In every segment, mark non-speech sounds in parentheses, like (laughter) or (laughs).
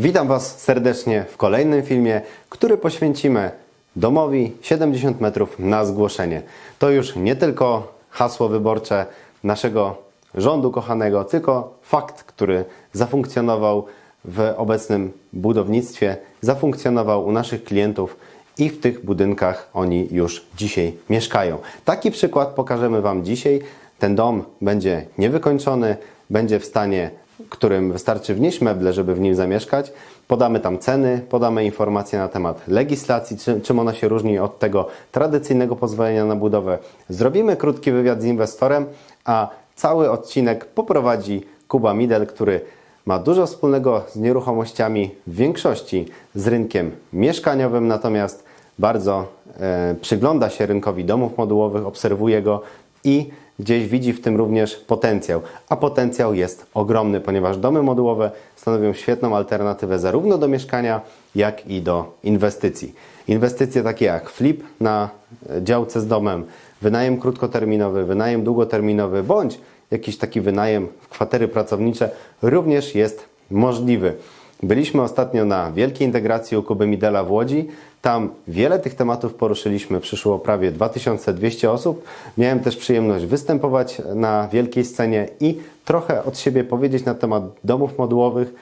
Witam Was serdecznie w kolejnym filmie, który poświęcimy domowi 70 metrów na zgłoszenie. To już nie tylko hasło wyborcze naszego rządu kochanego, tylko fakt, który zafunkcjonował w obecnym budownictwie, zafunkcjonował u naszych klientów i w tych budynkach oni już dzisiaj mieszkają. Taki przykład pokażemy Wam dzisiaj. Ten dom będzie niewykończony, będzie w stanie, którym wystarczy wnieść meble, żeby w nim zamieszkać. Podamy tam ceny, podamy informacje na temat legislacji, czy, czym ona się różni od tego tradycyjnego pozwolenia na budowę. Zrobimy krótki wywiad z inwestorem, a cały odcinek poprowadzi Kuba Midel, który ma dużo wspólnego z nieruchomościami, w większości z rynkiem mieszkaniowym, natomiast bardzo e, przygląda się rynkowi domów modułowych, obserwuje go i gdzieś widzi w tym również potencjał. A potencjał jest ogromny, ponieważ domy modułowe stanowią świetną alternatywę zarówno do mieszkania, jak i do inwestycji. Inwestycje takie jak flip na e, działce z domem, wynajem krótkoterminowy, wynajem długoterminowy, bądź jakiś taki wynajem w kwatery pracownicze również jest możliwy. Byliśmy ostatnio na wielkiej integracji u Kuby Midela w Łodzi. Tam wiele tych tematów poruszyliśmy, przyszło prawie 2200 osób. Miałem też przyjemność występować na wielkiej scenie i trochę od siebie powiedzieć na temat domów modułowych.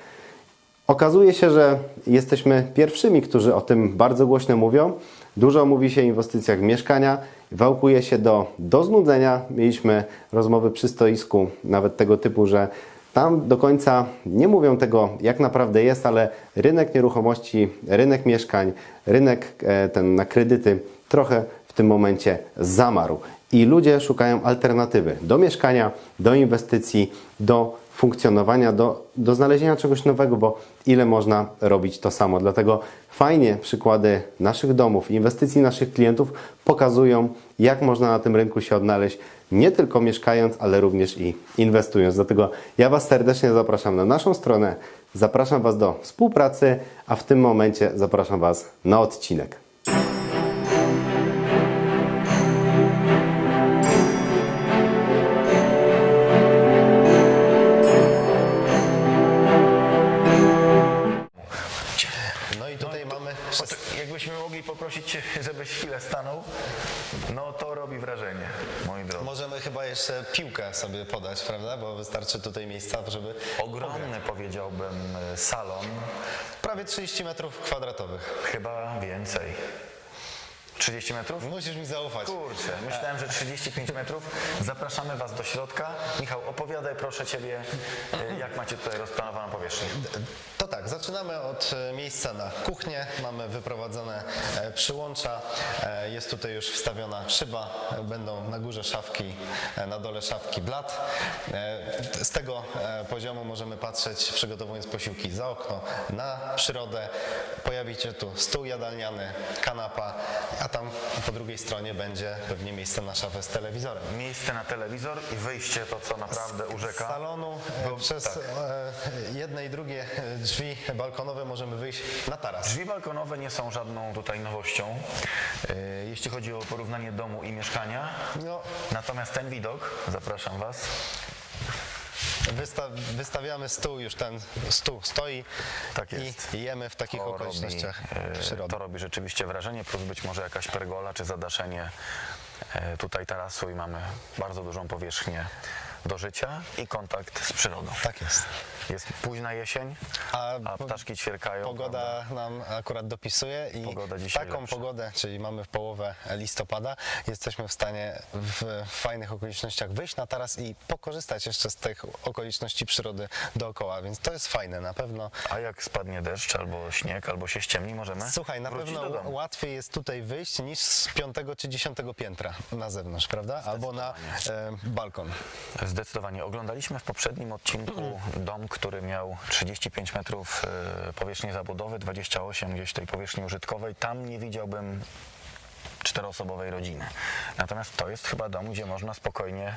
Okazuje się, że jesteśmy pierwszymi, którzy o tym bardzo głośno mówią. Dużo mówi się o inwestycjach w mieszkania, wałkuje się do, do znudzenia. Mieliśmy rozmowy przy stoisku, nawet tego typu, że tam do końca nie mówią tego, jak naprawdę jest, ale rynek nieruchomości, rynek mieszkań, rynek e, ten na kredyty trochę w tym momencie zamarł. I ludzie szukają alternatywy do mieszkania, do inwestycji, do funkcjonowania, do, do znalezienia czegoś nowego, bo ile można robić to samo. Dlatego fajnie przykłady naszych domów, inwestycji naszych klientów pokazują, jak można na tym rynku się odnaleźć, nie tylko mieszkając, ale również i inwestując. Dlatego ja Was serdecznie zapraszam na naszą stronę, zapraszam Was do współpracy, a w tym momencie zapraszam Was na odcinek. Jakbyśmy mogli poprosić Cię, żebyś chwilę stanął, no to robi wrażenie, moi drodzy. Możemy chyba jeszcze piłkę sobie podać, prawda? Bo wystarczy tutaj miejsca, żeby. Ogromny powiedziałbym salon, Prawie 30 metrów kwadratowych. chyba więcej. 30 metrów? Musisz mi zaufać. Kurczę, myślałem, że 35 metrów. Zapraszamy Was do środka. Michał, opowiadaj proszę Ciebie, e, jak macie tutaj rozplanowaną powierzchnię. To tak, zaczynamy od e, miejsca na kuchnię. Mamy wyprowadzone e, przyłącza. E, Jest tutaj już wstawiona szyba. E, Będą na górze szafki, e, na dole szafki blat. E, Z tego e, poziomu możemy patrzeć, przygotowując posiłki za okno, na przyrodę. Pojawi się tu stół jadalniany, kanapa, a tam po drugiej stronie będzie pewnie miejsce na szafę z telewizorem. Miejsce na telewizor i wyjście to, co naprawdę Z urzeka. salonu e, Bo- przez tak. e, jedne i drugie e, drzwi balkonowe możemy wyjść na taras. Drzwi balkonowe nie są żadną tutaj nowością, jeśli chodzi o porównanie domu i mieszkania. No, Natomiast ten widok, zapraszam Was, wysta wystawiamy stół, już ten stół stoi Tak jest. i jemy w takich to okolicznościach robi, e, przyrody. to robi rzeczywiście wrażenie, plus być może jakaś pergola czy zadaszenie e, tutaj tarasu i mamy bardzo dużą powierzchnię do życia i kontakt z przyrodą. Tak jest. Jest późna jesień, A a ptaszki ćwierkają. prawda? Pogoda nam akurat dopisuje i taką lepsza. pogodę, czyli mamy w połowę listopada, jesteśmy w stanie w fajnych okolicznościach wyjść na taras i pokorzystać jeszcze z tych okoliczności przyrody dookoła, więc to jest fajne na pewno. A jak spadnie deszcz albo śnieg, albo się ściemni, możemy Słuchaj, na pewno łatwiej jest tutaj wyjść niż z piątego czy dziesiątego piętra na zewnątrz, prawda? Albo na e, balkon. Zdecydowanie. Oglądaliśmy w poprzednim odcinku dom, który miał 35 metrów e, powierzchni zabudowy, 28 gdzieś tej powierzchni użytkowej. Tam nie widziałbym czteroosobowej rodziny. Natomiast to jest chyba dom, gdzie można spokojnie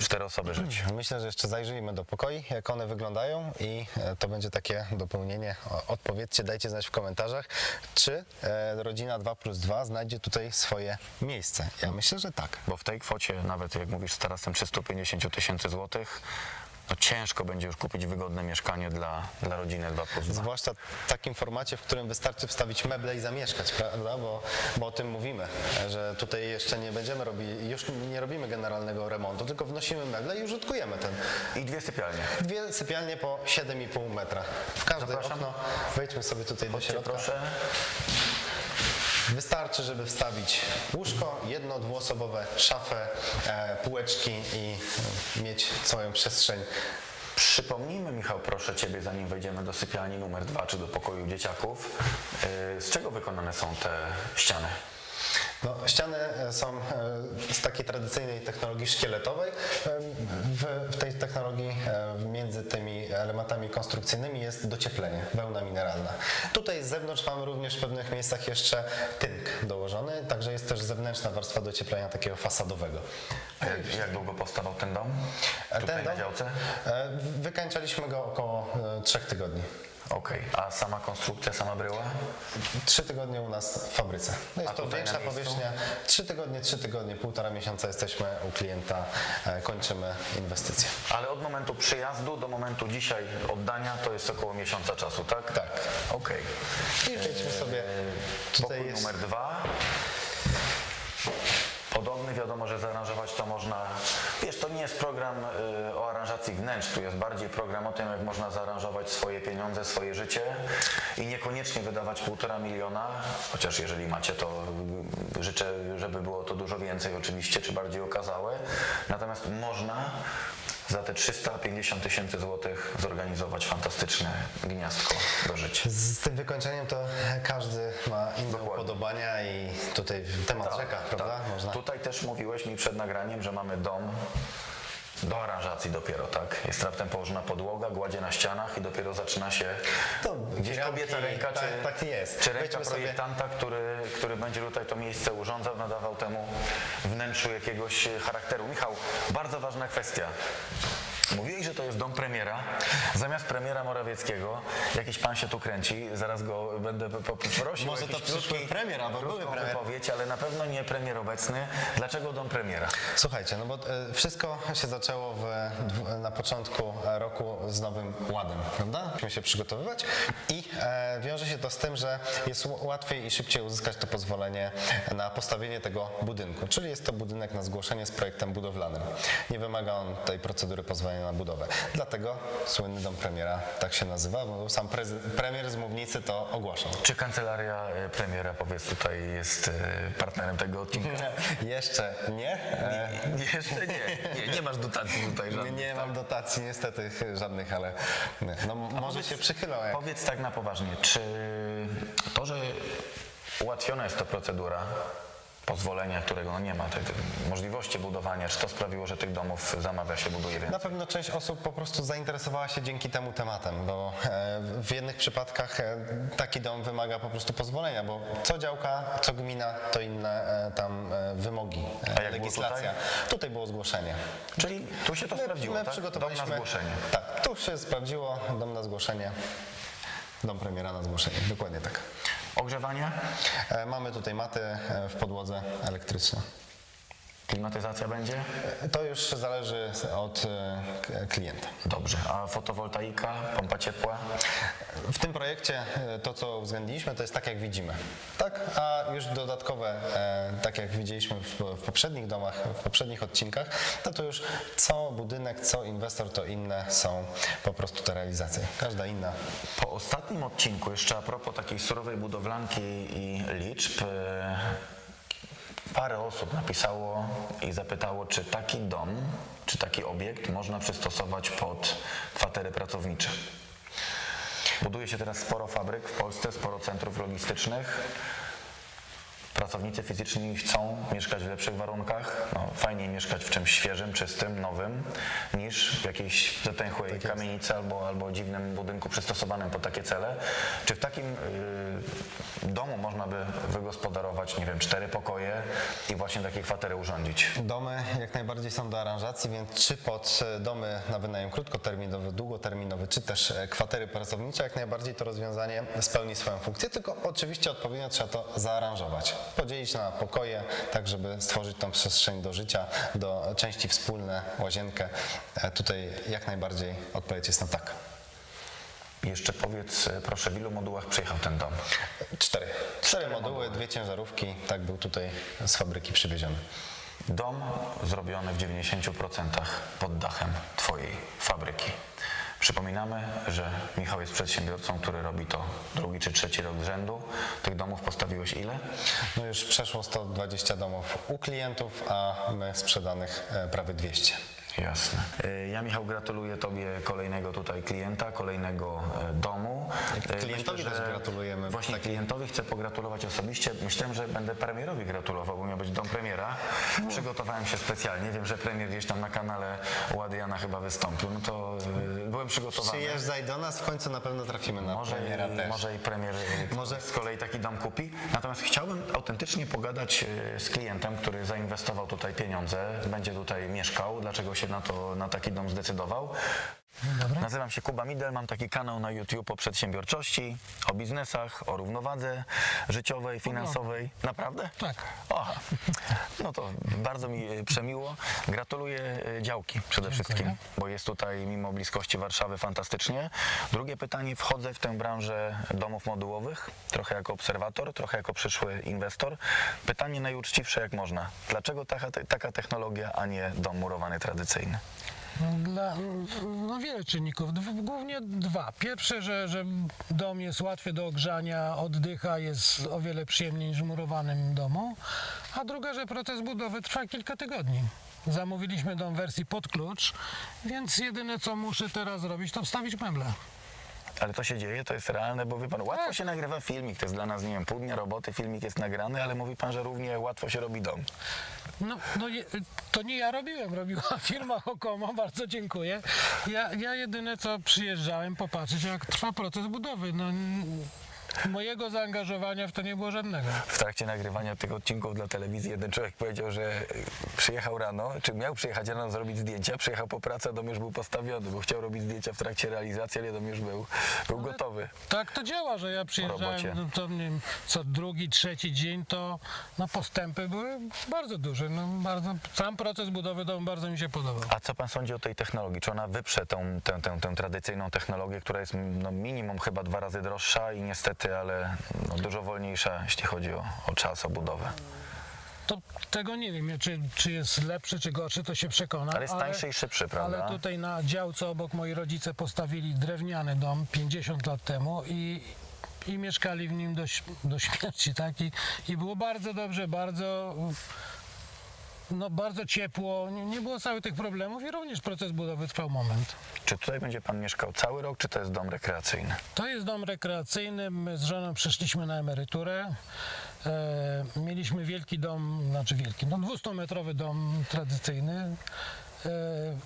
cztery osoby żyć. Myślę, że jeszcze zajrzyjmy do pokoi, jak one wyglądają i e, to będzie takie dopełnienie. Odpowiedzcie, dajcie znać w komentarzach, czy e, rodzina 2 plus 2 znajdzie tutaj swoje miejsce. Ja myślę, że tak. Bo w tej kwocie, nawet jak mówisz z tarasem 350 tysięcy złotych, no ciężko będzie już kupić wygodne mieszkanie dla, dla rodziny 2 plus 2. Zwłaszcza w takim formacie, w którym wystarczy wstawić meble i zamieszkać, prawda? Bo, bo o tym mówimy, że tutaj jeszcze nie będziemy robili, już nie robimy generalnego remontu, tylko wnosimy meble i użytkujemy ten. I dwie sypialnie. Dwie sypialnie po 7,5 metra. W każde Zapraszam. okno. Wejdźmy sobie tutaj do Chodźcie środka. proszę. Wystarczy, żeby wstawić łóżko, jedno, dwuosobowe, szafę, e, półeczki i e, mieć swoją przestrzeń. Przypomnijmy, Michał, proszę Ciebie, zanim wejdziemy do sypialni numer dwa, czy do pokoju dzieciaków, yy, z czego wykonane są te ściany? No, ściany e, są e, z takiej tradycyjnej technologii szkieletowej. E, W, tej technologii między tymi elementami konstrukcyjnymi jest docieplenie, wełna mineralna. Tutaj z zewnątrz mamy również w pewnych miejscach jeszcze tynk dołożony, także jest też zewnętrzna warstwa docieplenia takiego fasadowego. Jak, jak długo powstawał ten dom? Tutaj ten na dom? działce? E, Wykańczaliśmy go około trzech tygodni. Okej. A sama konstrukcja, sama bryła? Trzy tygodnie u nas w fabryce. No jest A to tutaj większa na miejscu? powierzchnia. Trzy tygodnie, trzy tygodnie, półtora miesiąca jesteśmy u klienta, e, kończymy inwestycję. Ale od momentu przyjazdu do momentu dzisiaj oddania to jest około miesiąca czasu, tak? Tak. Okej. I przejdźmy sobie. Tutaj Pokój jest numer dwa. Wiadomo, że zaaranżować to można. Wiesz, to nie jest program y, o aranżacji wnętrz, tu jest bardziej program o tym, jak można zaaranżować swoje pieniądze, swoje życie i niekoniecznie wydawać półtora miliona, chociaż jeżeli macie, to y, życzę, żeby było to dużo więcej oczywiście, czy bardziej okazałe. Natomiast można za te 350 tysięcy złotych zorganizować fantastyczne gniazdko do życia. z tym wykończeniem to każdy ma inne Dokładnie. upodobania i tutaj temat rzeka, prawda? tak. Można. Tutaj też mówiłeś mi przed nagraniem, że mamy dom do aranżacji dopiero, tak? Jest raptem położona podłoga, gładzie na ścianach i dopiero zaczyna się To gdzieś kobieca ręka, tak- czy, tak jest. czy ręka sobie- projektanta, który, który będzie tutaj to miejsce urządzał, nadawał temu wnętrzu jakiegoś charakteru. Michał, bardzo ważna kwestia. Mówiłeś, że to jest dom premiera. Zamiast premiera Morawieckiego, jakiś pan się tu kręci, zaraz go będę prosił Może to przyszły premier, albo były premier. wypowiedź, ale na pewno nie premier obecny. Dlaczego dom premiera? Słuchajcie, no bo e, wszystko się zaczęło w, na początku roku z nowym ładem, prawda? Musimy się przygotowywać i e, wiąże się to z tym, że jest łatwiej i szybciej uzyskać to pozwolenie na postawienie tego budynku, czyli jest to budynek na zgłoszenie z projektem budowlanym. Nie wymaga on tej procedury pozwolenia na budowę. Dlatego słynny dom premiera tak się nazywa, bo sam premier z mównicy to ogłaszał. Czy kancelaria e, premiera, powiedz tutaj, jest e, partnerem tego odcinka? (laughs) Jeszcze nie. E, Jeszcze nie. Nie, nie masz dotacji tutaj Nie, żadnej. nie mam dotacji niestety ch- żadnych, ale no, może powiedz- się przychylą. Jak... Powiedz tak na poważnie, czy to, że ułatwiona jest to procedura pozwolenia, którego no nie ma, tej, tej możliwości budowania, czy to sprawiło, że tych domów zamawia się, buduje więcej? Na pewno część osób po prostu zainteresowała się dzięki temu tematem, bo e, w jednych przypadkach e, taki dom wymaga po prostu pozwolenia, bo co działka, co gmina, to inne e, tam wymogi, A jak było legislacja. Tutaj? było zgłoszenie. Czyli tu się to sprawdziło, my tak? Dom przygotowaliśmy. na zgłoszenie. Tak, tu się sprawdziło, dom na zgłoszenie. Dom premiera na zgłoszenie, dokładnie tak. Ogrzewanie, E, Mamy tutaj maty e, w podłodze elektryczne. Klimatyzacja będzie? To już zależy od e, klienta. Dobrze. A fotowoltaika, pompa ciepła? W tym projekcie e, to, co uwzględniliśmy, to jest tak, jak widzimy. Tak? A już dodatkowe, e, tak jak widzieliśmy w, w poprzednich domach, w poprzednich odcinkach, no to już co budynek, co inwestor, to inne są po prostu te realizacje. Każda inna. Po ostatnim odcinku, jeszcze a propos takiej surowej budowlanki i liczb, e, parę osób napisało i zapytało, czy taki dom, czy taki obiekt można przystosować pod kwatery pracownicze. Buduje się teraz sporo fabryk w Polsce, sporo centrów logistycznych. Pracownicy fizyczni chcą mieszkać w lepszych warunkach. No, fajniej mieszkać w czymś świeżym, czystym, nowym, niż w jakiejś zatęchłej kamienicy albo, albo dziwnym budynku przystosowanym pod takie cele. Czy w takim y, domu można by wygospodarować, nie wiem, cztery pokoje i właśnie takie kwatery urządzić? Domy jak najbardziej są do aranżacji, więc czy pod e, domy na wynajem krótkoterminowy, długoterminowy, czy też e, kwatery pracownicze, jak najbardziej to rozwiązanie spełni swoją funkcję, tylko oczywiście odpowiednio trzeba to zaaranżować. podzielić na pokoje, tak żeby stworzyć tą przestrzeń do życia, do części wspólne, łazienkę. E, Tutaj jak najbardziej odpowiedź jest na tak. Jeszcze powiedz, e, proszę, w ilu modułach przyjechał ten dom? Cztery. Cztery moduły, dwie ciężarówki, tak był tutaj z fabryki przywieziony. Dom zrobiony w 90% pod dachem Twojej fabryki. Przypominamy, że Michał jest przedsiębiorcą, który robi to drugi czy trzeci rok z rzędu. Tych domów postawiłeś ile? No już przeszło 120 domów u klientów, a my sprzedanych e, prawie 200. Jasne. E, Ja, Michał, gratuluję Tobie kolejnego tutaj klienta, kolejnego e, domu. E, Klientowi też gratulujemy. Właśnie Tak. klientowi chcę pogratulować osobiście. Myślałem, że będę premierowi gratulował, bo miał być dom premiera. Przygotowałem się specjalnie. Wiem, że premier gdzieś tam na kanale u Adriana chyba wystąpił. No to byłem przygotowany. Przyjeżdżaj do nas, w końcu na pewno trafimy na Może, premiera i, też. może i premier Może- z kolei taki dom kupi. Natomiast chciałbym autentycznie pogadać z klientem, który zainwestował tutaj pieniądze, będzie tutaj mieszkał, dlaczego się na, to, na taki dom zdecydował. Nazywam się Kuba Midel, mam taki kanał na YouTube o przedsiębiorczości, o biznesach, o równowadze życiowej, finansowej. Naprawdę? Tak. Aha. No to bardzo mi e, przemiło. Gratuluję e, działki przede wszystkim, bo jest tutaj mimo bliskości Warszawy fantastycznie. Drugie pytanie, wchodzę w tę branżę domów modułowych, trochę jako obserwator, trochę jako przyszły inwestor. Pytanie najuczciwsze jak można. Dlaczego taka, taka technologia, a nie dom murowany tradycyjny? Dla, no wiele czynników, głównie dwa. Pierwsze, że, że dom jest łatwy do ogrzania, oddycha, jest o wiele przyjemniej niż w murowanym domu. A druga, że proces budowy trwa kilka tygodni. Zamówiliśmy dom w wersji pod klucz, więc jedyne co muszę teraz zrobić, to wstawić meble. Ale to się dzieje, to jest realne, bo wie pan, łatwo Tak. się nagrywa filmik, to jest dla nas, nie wiem, pół dnia roboty, filmik jest nagrany, ale mówi pan, że równie łatwo się robi dom. No, no je, to nie ja robiłem, robiła (laughs) firma Hokomo, bardzo dziękuję. Ja, ja jedyne co przyjeżdżałem popatrzeć, jak trwa proces budowy. No, mojego zaangażowania w to nie było żadnego. W trakcie nagrywania tych odcinków dla telewizji jeden człowiek powiedział, że przyjechał rano, czy miał przyjechać rano zrobić zdjęcia, przyjechał po pracy, a dom już był postawiony, bo chciał robić zdjęcia w trakcie realizacji, ale dom już był, był gotowy. Tak to działa, że ja robocie. przyjeżdżałem no, to, nie wiem, co drugi, trzeci dzień, to no, postępy były bardzo duże. No, bardzo, sam proces budowy domu bardzo mi się podobał. A co pan sądzi o tej technologii? Czy ona wyprze tą, tę, tę, tę tradycyjną technologię, która jest no, minimum chyba dwa razy droższa i niestety, ale no, dużo wolniejsza, jeśli chodzi o, o czas, o budowę? To tego nie wiem, czy, czy jest lepszy, czy gorszy, to się przekona. Ale jest tańszy i szybszy, prawda? Ale tutaj na działce obok moi rodzice postawili drewniany dom 50 lat temu i, i mieszkali w nim do, do śmierci, tak? I, I było bardzo dobrze, bardzo, no, bardzo ciepło, nie, nie było całych tych problemów i również proces budowy trwał moment. Czy tutaj będzie pan mieszkał cały rok, czy to jest dom rekreacyjny? To jest dom rekreacyjny. My z żoną przeszliśmy na emeryturę. E, mieliśmy wielki dom, znaczy wielki, no 200-metrowy dom tradycyjny. E,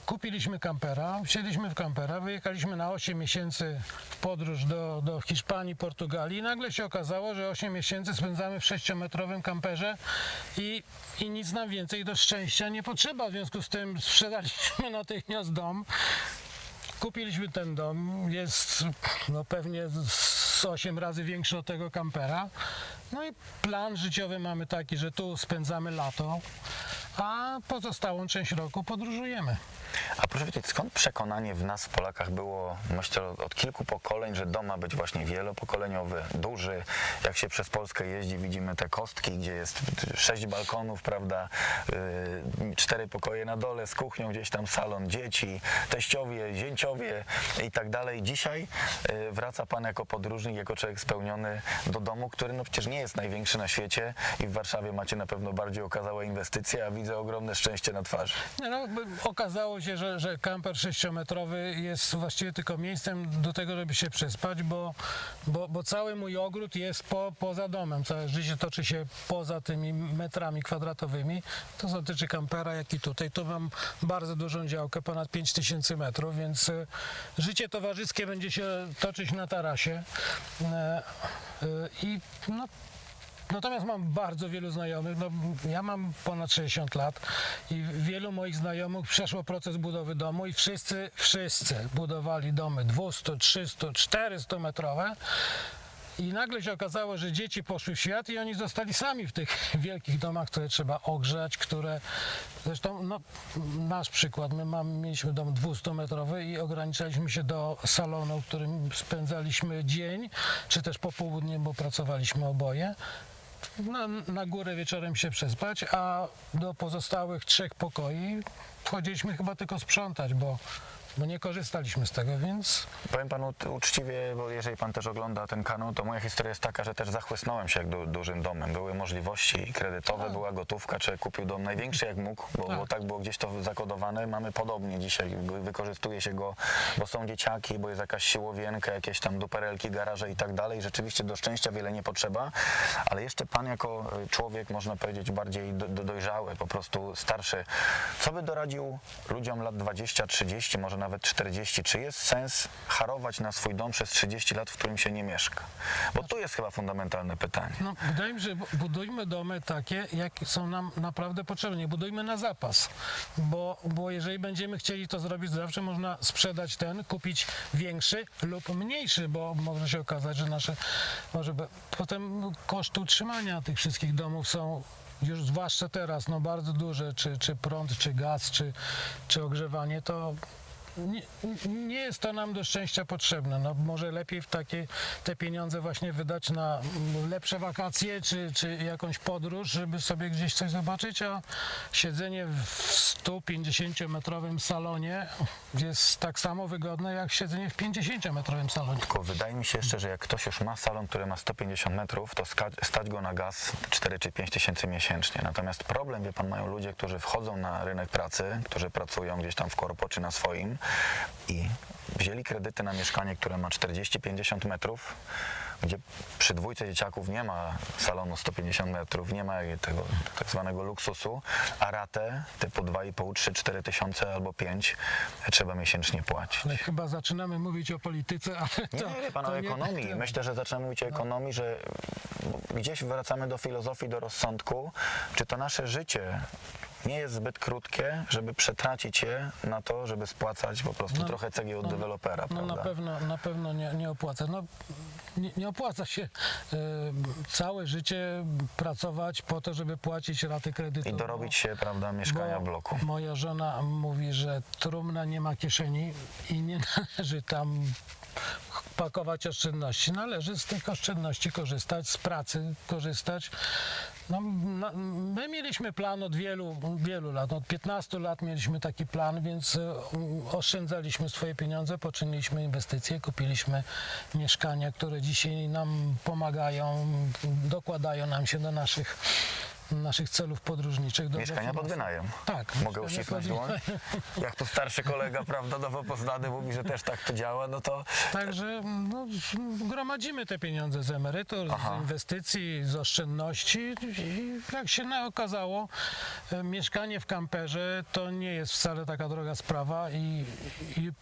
kupiliśmy kampera, wsiedliśmy w kampera, wyjechaliśmy na 8 miesięcy w podróż do, do Hiszpanii, Portugalii nagle się okazało, że 8 miesięcy spędzamy w 6-metrowym kamperze i, i nic nam więcej do szczęścia nie potrzeba. W związku z tym sprzedaliśmy natychmiast dom. Kupiliśmy ten dom, jest no pewnie z 8 razy większy od tego kampera. No i plan życiowy mamy taki, że tu spędzamy lato, a pozostałą część roku podróżujemy. A proszę wiedzieć, skąd przekonanie w nas, w Polakach, było, myślę, od- kilku pokoleń, że dom ma być właśnie wielopokoleniowy, duży. Jak się przez Polskę jeździ, widzimy te kostki, gdzie jest sześć balkonów, prawda, yy, cztery pokoje na dole, z kuchnią, gdzieś tam salon, dzieci, teściowie, zięciowie i tak dalej. Dzisiaj yy, wraca Pan jako podróżnik, jako człowiek spełniony do domu, który no przecież nie jest największy na świecie i w Warszawie macie na pewno bardziej okazałe inwestycje, a widzę ogromne szczęście na twarzy. No, okazało się, że, że kamper sześciometrowy jest właściwie tylko miejscem do tego, żeby się przespać, bo, bo, bo cały mój ogród jest po, poza domem. Całe życie toczy się poza tymi metrami kwadratowymi. To dotyczy kampera, jak i tutaj. Tu mam bardzo dużą działkę, ponad 5000 metrów, więc e, życie towarzyskie będzie się toczyć na tarasie. E, e, I no, Natomiast mam bardzo wielu znajomych. No, ja mam ponad 60 lat i wielu moich znajomych przeszło proces budowy domu i wszyscy, wszyscy budowali domy 200, 300, 400 metrowe. I nagle się okazało, że dzieci poszły w świat i oni zostali sami w tych wielkich domach, które trzeba ogrzać, które zresztą no, nasz przykład, my mieliśmy dom 200-metrowy i ograniczaliśmy się do salonu, w którym spędzaliśmy dzień, czy też popołudnie, bo pracowaliśmy oboje. Na, na górę wieczorem się przespać, a do pozostałych trzech pokoi wchodziliśmy chyba tylko sprzątać, bo, bo nie korzystaliśmy z tego, więc Powiem panu uczciwie, bo jeżeli pan też ogląda ten kanał, to moja historia jest taka, że też zachłysnąłem się jak du, dużym domem. Były możliwości kredytowe, była gotówka, czy kupił dom największy jak mógł, bo tak. bo tak było gdzieś to zakodowane. Mamy podobnie dzisiaj, wy- wykorzystuje się go, bo są dzieciaki, bo jest jakaś siłowienka, jakieś tam duperelki, garaże i tak dalej. Rzeczywiście do szczęścia wiele nie potrzeba, ale jeszcze pan jako y, człowiek, można powiedzieć, bardziej do, do, dojrzały, po prostu starszy, co by doradził ludziom lat 20, 30, może nawet 40? Czy jest sens harować na swój dom przez 30 lat, w którym się nie mieszka? Bo tu jest chyba fundamentalne pytanie. no, wydaje mi się, że bu- budujmy domy takie, jak są nam naprawdę potrzebne. Budujmy na zapas, bo, bo jeżeli będziemy chcieli to zrobić, zawsze można sprzedać ten, kupić większy lub mniejszy, bo może się okazać, że nasze, może be- potem koszty utrzymania tych wszystkich domów są już zwłaszcza teraz, no bardzo duże, czy, czy prąd, czy gaz, czy, czy ogrzewanie, to nie, nie jest to nam do szczęścia potrzebne. No, może lepiej w takie te pieniądze właśnie wydać na lepsze wakacje, czy, czy jakąś podróż, żeby sobie gdzieś coś zobaczyć, a siedzenie w 150-metrowym salonie jest tak samo wygodne, jak siedzenie w 50-metrowym salonie. Tylko wydaje mi się jeszcze, że jak ktoś już ma salon, który ma 150 metrów, to stać go na gaz 4 czy 5 tysięcy miesięcznie. Natomiast problem, wie pan, mają ludzie, którzy wchodzą na rynek pracy, którzy pracują gdzieś tam w korpo czy na swoim i wzięli kredyty na mieszkanie, które ma 40-50 metrów, gdzie przy dwójce dzieciaków nie ma salonu 150 metrów, nie ma tego tak zwanego luksusu, a ratę typu 2,5, 3, 4 tysiące albo 5 trzeba miesięcznie płacić. Ale chyba zaczynamy mówić o polityce, ale Nie, to, nie, wie pan to o nie- ekonomii. to- Myślę, że zaczynamy mówić o ekonomii, że gdzieś wracamy do filozofii, do rozsądku. Czy to nasze życie nie jest zbyt krótkie, żeby przetracić je na to, żeby spłacać po prostu trochę cegieł od dewelopera, No prawda? na pewno, na pewno nie, nie opłaca. No, nie, nie opłaca się e, całe życie pracować po to, żeby płacić raty kredytu. I dorobić się, prawda, mieszkania w bloku. Moja żona mówi, że trumna nie ma kieszeni i nie (laughs) należy tam pakować oszczędności. Należy z tych oszczędności korzystać, z pracy korzystać. No, na, my mieliśmy plan od wielu, wielu lat, od 15 lat mieliśmy taki plan, więc e, oszczędzaliśmy swoje pieniądze, poczyniliśmy inwestycje, kupiliśmy mieszkania, które dzisiaj nam pomagają, dokładają nam się do naszych, naszych celów podróżniczych. Do Mieszkania pod wynajem. Tak. Mogę uścisnąć dłoń? (laughs) Jak tu starszy kolega, prawda, nowo poznany mówi, że też tak to działa, no to Także no, gromadzimy te pieniądze z emerytur, Aha. z inwestycji, z oszczędności i jak się okazało, e, mieszkanie w kamperze to nie jest wcale taka droga sprawa i, i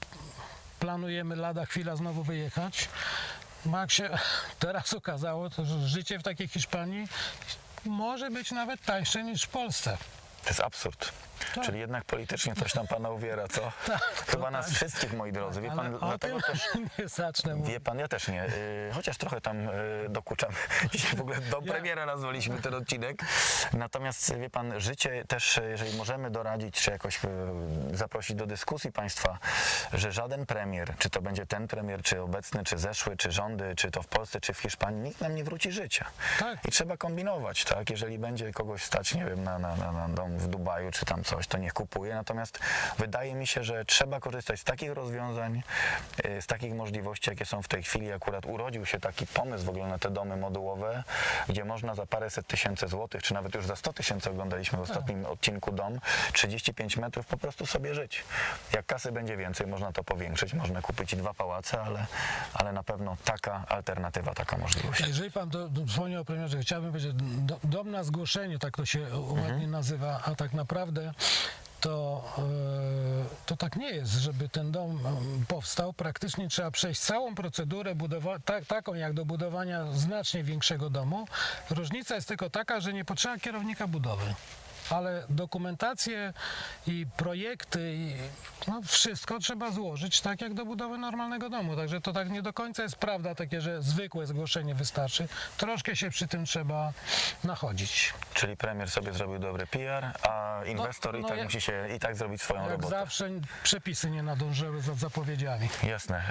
planujemy lada chwila znowu wyjechać. No, Jak się (laughs) teraz okazało, to życie w takiej Hiszpanii może być nawet tańsze niż w Polsce. to jest absurd. Tak. Czyli jednak politycznie coś tam pana uwiera, co? (laughs) Tak, Chyba to nas tak. wszystkich, moi drodzy. Wie pan, Ale dlatego też (laughs) nie zacznę mówić. Wie pan, ja też nie. Y, Chociaż trochę tam y, dokuczam. (laughs) Dzisiaj w ogóle do Ja- premiera nazwaliśmy ten odcinek. Natomiast wie pan, życie też, y, jeżeli możemy doradzić, czy jakoś y, zaprosić do dyskusji państwa, że żaden premier, czy to będzie ten premier, czy obecny, czy zeszły, czy rządy, czy to w Polsce, czy w Hiszpanii, nikt nam nie wróci życia. Tak. I trzeba kombinować, tak? Jeżeli będzie kogoś stać, nie wiem, na, na, na, na dom w Dubaju, czy tam coś, to niech kupuje. Natomiast wydaje mi się, że trzeba korzystać z takich rozwiązań, y, z takich możliwości, jakie są w tej chwili. Akurat urodził się taki pomysł w ogóle na te domy modułowe, gdzie można za paręset tysięcy złotych, czy nawet już za 100 tysięcy oglądaliśmy w ostatnim odcinku dom, 35 metrów po prostu sobie żyć. Jak kasy będzie więcej, można to powiększyć, można kupić i dwa pałace, ale, ale na pewno taka alternatywa, taka możliwość. Jeżeli pan do, do, wspomniał o premierze, chciałbym powiedzieć, do, dom na zgłoszenie, tak to się Mhm. ładnie nazywa, a tak naprawdę to, e, to tak nie jest, żeby ten dom em, powstał. Praktycznie trzeba przejść całą procedurę tak, taką jak do budowania znacznie większego domu. Różnica jest tylko taka, że nie potrzeba kierownika budowy. Ale dokumentację i projekty, i no wszystko trzeba złożyć tak jak do budowy normalnego domu. Także to tak nie do końca jest prawda takie, że zwykłe zgłoszenie wystarczy. Troszkę się przy tym trzeba nachodzić. Czyli premier sobie zrobił dobry PR, a inwestor no i tak jak- musi się i tak zrobić swoją Jak robotę. zawsze przepisy nie nadążyły za zapowiedziami. Jasne.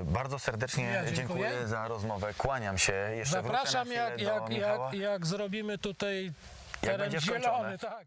Y, Bardzo serdecznie Ja dziękuję. dziękuję za rozmowę. Kłaniam się. Jeszcze Zapraszam wrócę na jak, chwilę jak, do Michała. jak, jak zrobimy tutaj teren będzie zielony. skończone. Tak.